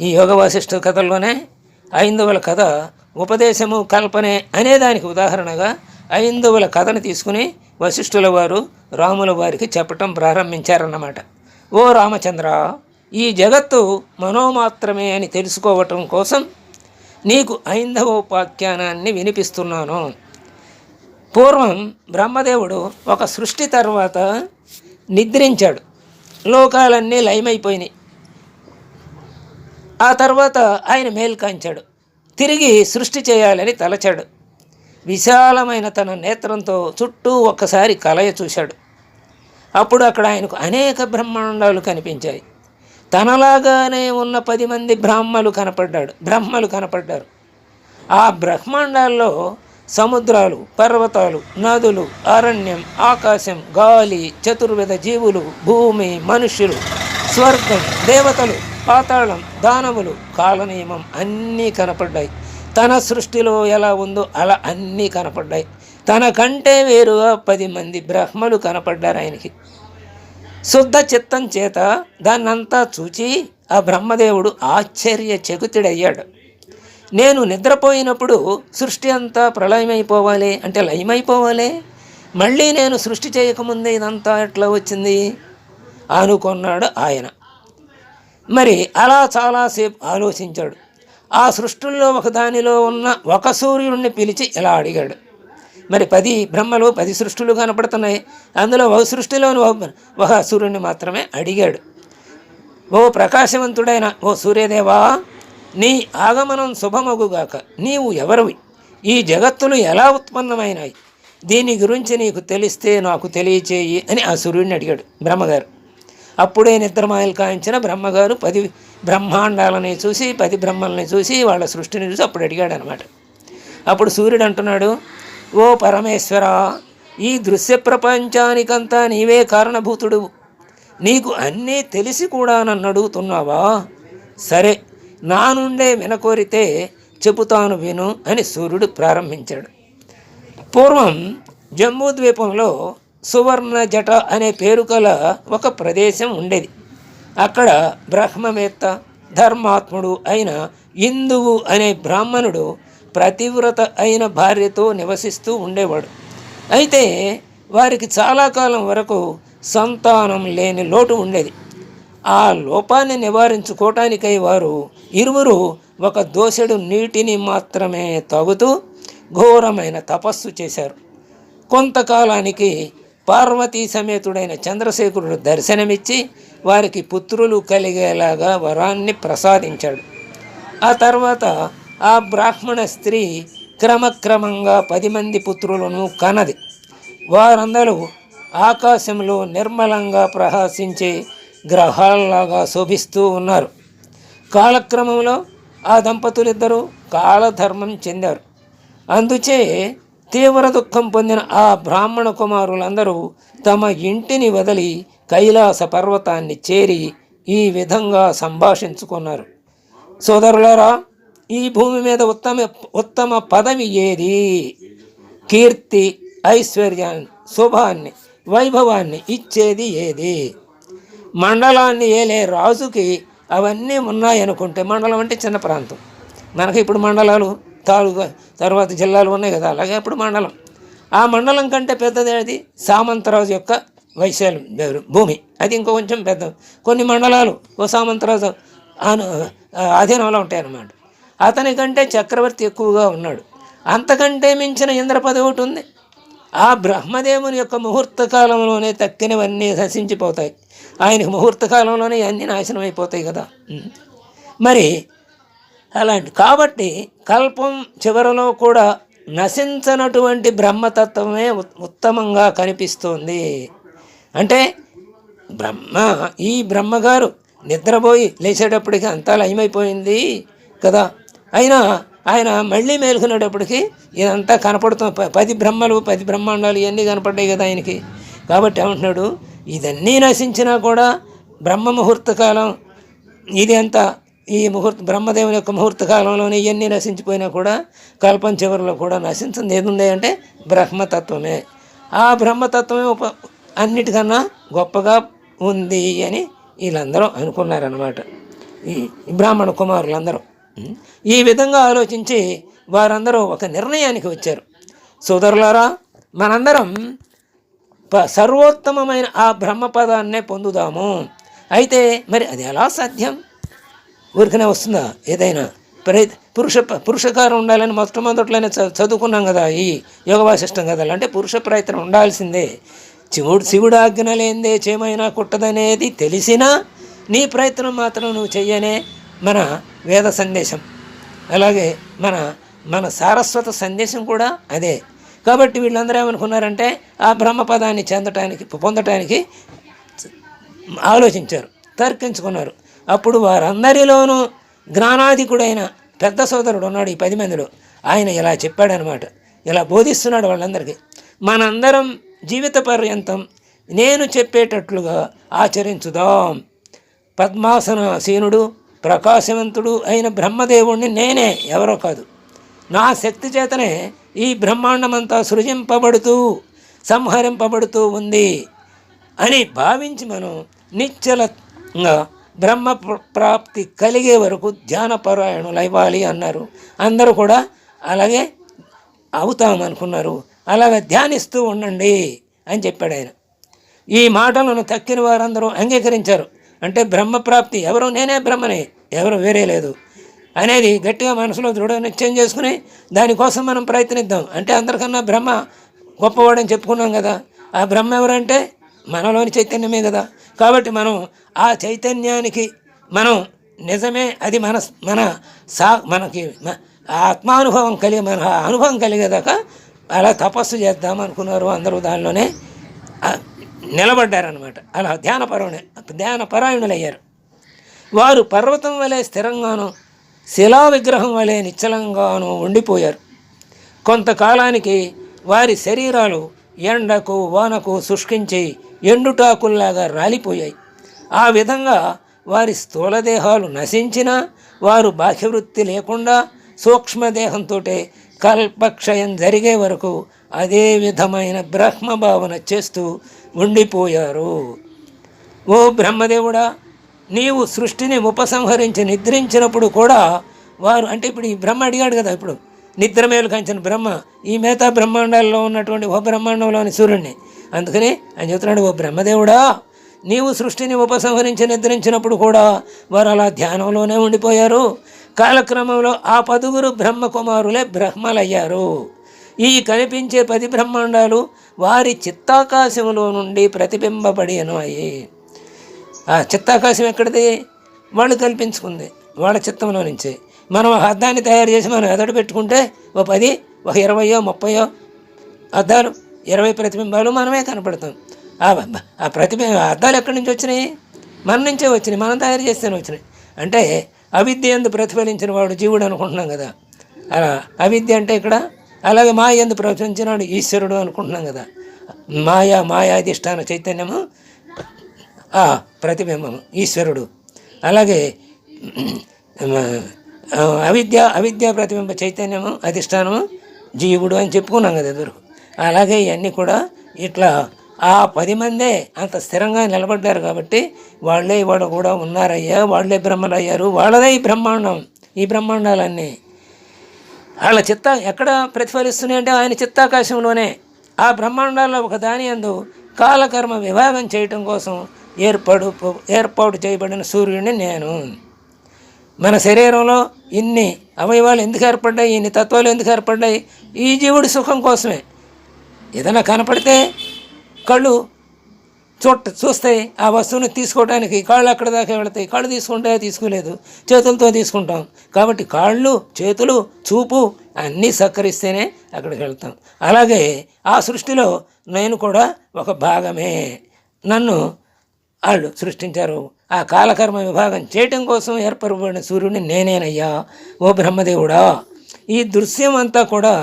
ఈ యోగ వాసిష్ఠ కథల్లోనే ఐందవల కథ ఉపదేశము కల్పనే అనేదానికి ఉదాహరణగా ఐందవల కథను తీసుకుని వశిష్ఠుల వారు రాముల వారికి చెప్పటం ప్రారంభించారన్నమాట. ఓ రామచంద్ర ఈ జగత్తు మనోమాత్రమే అని తెలుసుకోవటం కోసం నీకు ఐందవోపాఖ్యానాన్ని వినిపిస్తున్నాను. పూర్వం బ్రహ్మదేవుడు ఒక సృష్టి తర్వాత నిద్రించాడు. లోకాలన్నీ లయమైపోయినాయి. ఆ తర్వాత ఆయన మేల్కాంచాడు. తిరిగి సృష్టి చేయాలని తలచాడు. విశాలమైన తన నేత్రంతో చుట్టూ ఒక్కసారి కలయ చూశాడు. అప్పుడు అక్కడ ఆయనకు అనేక బ్రహ్మాండాలు కనిపించాయి. తనలాగానే ఉన్న పది మంది బ్రాహ్మలు కనపడ్డాడు. బ్రహ్మలు కనపడ్డారు. ఆ బ్రహ్మాండాల్లో సముద్రాలు పర్వతాలు నదులు అరణ్యం ఆకాశం గాలి చతుర్విధ జీవులు భూమి మనుష్యులు స్వర్గం దేవతలు పాతాళం దానవులు కాలనియమం అన్నీ కనపడ్డాయి. తన సృష్టిలో ఎలా ఉందో అలా అన్నీ కనపడ్డాయి. తన కంటే వేరుగా పది మంది బ్రహ్మలు కనపడ్డారు ఆయనకి. శుద్ధ చిత్తం చేత దాన్నంతా చూచి ఆ బ్రహ్మదేవుడు ఆశ్చర్య చకుతుడయ్యాడు. నేను నిద్రపోయినప్పుడు సృష్టి అంతా ప్రళయమైపోవాలి అంటే లయమైపోవాలి. మళ్ళీ నేను సృష్టి చేయకముందే ఇదంతా ఎట్లా వచ్చింది? అనుకున్నాడు ఆయన. మరి అలా చాలాసేపు ఆలోచించాడు. ఆ సృష్టిల్లో ఒకదానిలో ఉన్న ఒక సూర్యుడిని పిలిచి ఇలా అడిగాడు. మరి పది బ్రహ్మలు పది సృష్టిలు కనపడుతున్నాయి. అందులో ఒక సృష్టిలోని ఒక సూర్యుడిని మాత్రమే అడిగాడు. ఓ ప్రకాశవంతుడైన ఓ సూర్యదేవా నీ ఆగమనం శుభమగుగాక నీవు ఎవరివి? ఈ జగత్తులు ఎలా ఉత్పన్నమైనాయి? దీని గురించి నీకు తెలిస్తే నాకు తెలియచేయి అని ఆ సూర్యుడిని అడిగాడు బ్రహ్మగారు. అప్పుడే నిద్రమాయలు కాయించిన బ్రహ్మగారు పది బ్రహ్మాండాలని చూసి పది బ్రహ్మల్ని చూసి వాళ్ళ సృష్టిని చూసి అప్పుడు అడిగాడు అనమాట అప్పుడు సూర్యుడు అంటున్నాడు ఓ పరమేశ్వర ఈ దృశ్య ప్రపంచానికంతా నీవే కారణభూతుడు. నీకు అన్నీ తెలిసి కూడా నన్ను అడుగుతున్నావా? సరే నా నుండే వినకోరితే చెబుతాను విను అని సూర్యుడు ప్రారంభించాడు. పూర్వం జమ్మూ ద్వీపంలో సువర్ణ జట అనే పేరు గల ఒక ప్రదేశం ఉండేది. అక్కడ బ్రహ్మవేత్త ధర్మాత్ముడు అయిన ఇందువు అనే బ్రాహ్మణుడు ప్రతివ్రత అయిన భార్యతో నివసిస్తూ ఉండేవాడు. అయితే వారికి చాలా కాలం వరకు సంతానం లేని లోటు ఉండేది. ఆ లోపాన్ని నివారించుకోవటానికై వారు ఇరువురు ఒక దోసెడు నీటిని మాత్రమే తాగుతూ ఘోరమైన తపస్సు చేశారు. కొంతకాలానికి పార్వతీ సమేతుడైన చంద్రశేఖరుడు దర్శనమిచ్చి వారికి పుత్రులు కలిగేలాగా వరాన్ని ప్రసాదించాడు. ఆ తర్వాత ఆ బ్రాహ్మణ స్త్రీ క్రమక్రమంగా పది మంది పుత్రులను కనది. వారందరూ ఆకాశంలో నిర్మలంగా ప్రహసించే గ్రహాలలాగా శోభిస్తూ ఉన్నారు. కాలక్రమంలో ఆ దంపతులిద్దరూ కాలధర్మం చెందారు. అందుచే తీవ్ర దుఃఖం పొందిన ఆ బ్రాహ్మణ కుమారులందరూ తమ ఇంటిని వదిలి కైలాస పర్వతాన్ని చేరి ఈ విధంగా సంభాషించుకున్నారు. సోదరులారా ఈ భూమి మీద ఉత్తమ ఉత్తమ పదవి ఏది? కీర్తి ఐశ్వర్యాన్ని శుభాన్ని వైభవాన్ని ఇచ్చేది ఏది? మండలాన్ని ఏలే రాజుకి అవన్నీ ఉన్నాయనుకుంటే మండలం అంటే చిన్న ప్రాంతం. మనకి ఇప్పుడు మండలాలు తాలూకా తర్వాత జిల్లాలు ఉన్నాయి కదా అలాగే అప్పుడు మండలం. ఆ మండలం కంటే పెద్దది అది సామంతరాజు యొక్క వైశాల్యం భూమి. అది ఇంకో కొంచెం పెద్ద. కొన్ని మండలాలు ఓ సామంతరాజు ఆను అధీనంలో ఉంటాయన్నమాట. అతని కంటే చక్రవర్తి ఎక్కువగా ఉన్నాడు. అంతకంటే మించిన ఇంద్రపద ఒకటి ఉంది. ఆ బ్రహ్మదేవుని యొక్క ముహూర్త కాలంలోనే తక్కినవన్నీ నశించిపోతాయి ఆయనకు ముహూర్త కాలంలోనే అన్నీ నాశనం అయిపోతాయి కదా. మరి అలాంటి కాబట్టి కల్పం చివరలో కూడా నశించనటువంటి బ్రహ్మతత్వమే ఉత్- ఉత్తమంగా కనిపిస్తోంది. అంటే బ్రహ్మ ఈ బ్రహ్మగారు నిద్రపోయి లేచేటప్పటికి అంతా లయమైపోయింది కదా. అయినా ఆయన మళ్ళీ మేలుకునేటప్పటికి ఇదంతా కనపడుతుంది. పది బ్రహ్మలు పది బ్రహ్మాండాలు ఇవన్నీ కనపడ్డాయి కదా ఆయనకి. కాబట్టి ఏమంటున్నాడు? ఇదన్నీ నశించినా కూడా బ్రహ్మ ముహూర్త కాలం ఇది అంతా ఈ ముహూర్త బ్రహ్మదేవుని యొక్క ముహూర్త కాలంలోనే ఇవన్నీ నశించిపోయినా కూడా కల్పం చివరిలో కూడా నశించింది ఏదుంది అంటే బ్రహ్మతత్వమే. ఆ బ్రహ్మతత్వమే ఉప అన్నిటికన్నా గొప్పగా ఉంది అని వీళ్ళందరూ అనుకున్నారనమాట ఈ బ్రాహ్మణ కుమారులందరూ. ఈ విధంగా ఆలోచించి వారందరూ ఒక నిర్ణయానికి వచ్చారు. సోదరులారా మనందరం ప- సర్వోత్తమమైన ఆ బ్రహ్మపదాన్నే పొందుదాము. అయితే మరి అది ఎలా సాధ్యం? ఊరికనే వస్తుందా? ఏదైనా? ప్రై పురుష పురుషకారం ఉండాలని మొట్టమొదట్లోనే చ- చదువుకున్నాం కదా ఈ యోగ వాసిష్టం కదా అంటే పురుష ప్రయత్నం ఉండాల్సిందే. శివుడు శివుడు ఆజ్ఞ లేనిదే చేమైనా కుట్టదనేది తెలిసినా నీ ప్రయత్నం మాత్రం నువ్వు చెయ్యనే మన వేద సందేశం. అలాగే మన మన సారస్వత సందేశం కూడా అదే. కాబట్టి వీళ్ళందరూ ఏమనుకున్నారంటే ఆ బ్రహ్మపదాన్ని చెందటానికి పొందటానికి ఆలోచించారు తర్కించుకున్నారు. అప్పుడు వారందరిలోనూ జ్ఞానాధికుడైన పెద్ద సోదరుడు ఉన్నాడు ఈ పది మందిలో. ఆయన ఇలా చెప్పాడనమాట. ఇలా బోధిస్తున్నాడు వాళ్ళందరికీ. మనందరం జీవిత పర్యంతం నేను చెప్పేటట్లుగా ఆచరించుదాం. పద్మాసనసీనుడు ప్రకాశవంతుడు అయిన బ్రహ్మదేవుణ్ణి నేనే ఎవరో కాదు. నా శక్తి చేతనే ఈ బ్రహ్మాండమంతా సృజింపబడుతూ సంహరింపబడుతూ ఉంది అని భావించి మనం నిశ్చలంగా బ్రహ్మ ప్రాప్తి కలిగే వరకు ధ్యానపరాయణులు అవ్వాలి అన్నారు. అందరూ కూడా అలాగే అవుతామనుకున్నారు అలాగే ధ్యానిస్తూ ఉండండి అని చెప్పాడు ఆయన. ఈ మాటలను తక్కిన వారందరూ అంగీకరించారు. అంటే బ్రహ్మప్రాప్తి ఎవరు? నేనే బ్రహ్మనే. ఎవరు? వేరే లేదు. అనేది గట్టిగా మనసులో దృఢ నిశ్చయం చేసుకుని దానికోసం మనం ప్రయత్నిద్దాం. అంటే అందరికన్నా బ్రహ్మ గొప్పవాడని చెప్పుకున్నాం కదా. ఆ బ్రహ్మ ఎవరంటే మనలోని చైతన్యమే కదా. కాబట్టి మనం ఆ చైతన్యానికి మనం నిజమే అది మన మన సా మనకి మ- ఆ ఆత్మానుభవం కలిగి మన అనుభవం కలిగేదాకా అలా తపస్సు చేద్దాం అనుకున్నారు అందరూ దానిలోనే. నిలబడ్డారనమాట అలా ధ్యానపరుణ ధ్యానపరాయణులయ్యారు. వారు పర్వతం వలె స్థిరంగాను శిలా విగ్రహం వలె నిశ్చలంగాను ఉండిపోయారు. కొంతకాలానికి వారి శరీరాలు ఎండకు వానకు శుష్కించి ఎండుటాకుల్లాగా రాలిపోయాయి. ఆ విధంగా వారి స్థూలదేహాలు నశించినా వారు బాహ్యవృత్తి లేకుండా సూక్ష్మదేహంతో కల్పక్షయం జరిగే వరకు అదే విధమైన బ్రహ్మభావన చేస్తూ ఉండిపోయారు. ఓ బ్రహ్మదేవుడా నీవు సృష్టిని ఉపసంహరించి నిద్రించినప్పుడు కూడా వారు అంటే ఇప్పుడు ఈ బ్రహ్మ అడిగాడు కదా ఇప్పుడు నిద్రమేలు కంచిన బ్రహ్మ ఈ మిగతా బ్రహ్మాండాల్లో ఉన్నటువంటి ఓ బ్రహ్మాండంలోని సూర్యుడిని అందుకని ఆయన చెప్తున్నాడు ఓ బ్రహ్మదేవుడా నీవు సృష్టిని ఉపసంహరించి నిద్రించినప్పుడు కూడా వారు అలా ధ్యానంలోనే ఉండిపోయారు. కాలక్రమంలో ఆ పదుగురు బ్రహ్మకుమారులే బ్రహ్మలయ్యారు. ఈ కనిపించే పది బ్రహ్మాండాలు వారి చిత్తాకాశంలో నుండి ప్రతిబింబపడి అయి ఆ చిత్తాకాశం ఎక్కడిది? వాళ్ళు కల్పించుకుంది వాళ్ళ చిత్తంలో నుంచే. మనం ఒక అద్దాన్ని తయారు చేసి మనం ఎదడు పెట్టుకుంటే ఓ పది ఒక ఇరవయో ముప్పయో అద్దాలు ఇరవై ప్రతిబింబాలు మనమే కనపడతాం. ఆ ప్రతిబింబ అద్దాలు ఎక్కడి నుంచి వచ్చినాయి? మన నుంచే వచ్చినాయి మనం తయారు చేస్తేనే వచ్చినాయి. అంటే అవిద్య ఎందు ప్రతిఫలించిన వాడు జీవుడు అనుకుంటున్నాం కదా. అలా అవిద్య అంటే ఇక్కడ? అలాగే మాయ ఎందు ప్రవచించినాడు ఈశ్వరుడు అనుకుంటున్నాం కదా. మాయా మాయాధిష్టాన చైతన్యము ఆ ప్రతిబింబము ఈశ్వరుడు. అలాగే అవిద్య అవిద్య ప్రతిబింబ చైతన్యము అధిష్టానము జీవుడు అని చెప్పుకున్నాం కదా ఎదురు. అలాగే ఇవన్నీ కూడా ఇట్లా ఆ పది మందే అంత స్థిరంగా నిలబడ్డారు కాబట్టి వాళ్ళే ఇవాళ కూడా ఉన్నారయ్యా వాళ్ళే బ్రహ్మలయ్యారు వాళ్ళదే ఈ బ్రహ్మాండం ఈ బ్రహ్మాండాలన్నీ. వాళ్ళ చిత్త ఎక్కడ ప్రతిఫలిస్తున్నాయంటే ఆయన చిత్తాకాశంలోనే. ఆ బ్రహ్మాండాల్లో ఒక దాని అందు కాలకర్మ విభాగం చేయటం కోసం ఏర్పడు ఏర్పాటు చేయబడిన సూర్యుడిని నేను. మన శరీరంలో ఇన్ని అవయవాలు ఎందుకు ఏర్పడ్డాయి ఇన్ని తత్వాలు ఎందుకు ఏర్పడ్డాయి ఈ జీవుడి సుఖం కోసమే. ఏదైనా కనపడితే కళ్ళు చూట చూస్తాయి ఆ వస్తువుని తీసుకోవడానికి కాళ్ళు అక్కడ దాకా వెళతాయి కాళ్ళు తీసుకుంటే తీసుకోలేదు చేతులతో తీసుకుంటాం. కాబట్టి కాళ్ళు చేతులు చూపు అన్నీ సహకరిస్తేనే అక్కడికి వెళ్తాం. అలాగే ఆ సృష్టిలో నేను కూడా ఒక భాగమే. నన్ను వాళ్ళు సృష్టించారు. ఆ కాలకర్మ విభాగం చేయటం కోసం ఏర్పరబడిన సూర్యుడిని నేనేనయ్యా ఓ బ్రహ్మదేవుడా. ఈ దృశ్యం అంతా కూడా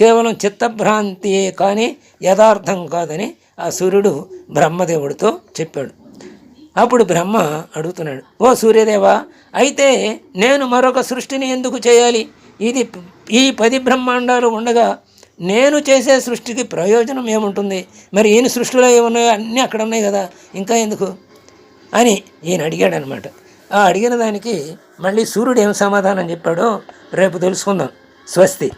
కేవలం చిత్తభ్రాంతియే కానీ యథార్థం కాదని ఆ సూర్యుడు బ్రహ్మదేవుడితో చెప్పాడు. అప్పుడు బ్రహ్మ అడుగుతున్నాడు ఓ సూర్యదేవా అయితే నేను మరొక సృష్టిని ఎందుకు చేయాలి? ఇది ఈ పది బ్రహ్మాండాలు ఉండగా నేను చేసే సృష్టికి ప్రయోజనం ఏముంటుంది? మరి ఈయన సృష్టిలో ఏమున్నాయో అన్నీ అక్కడ ఉన్నాయి కదా ఇంకా ఎందుకు? అని ఈయన అడిగాడు అనమాట ఆ అడిగిన దానికి మళ్ళీ సూర్యుడు ఏం సమాధానం చెప్పాడో రేపు తెలుసుకుందాం. స్వస్తి.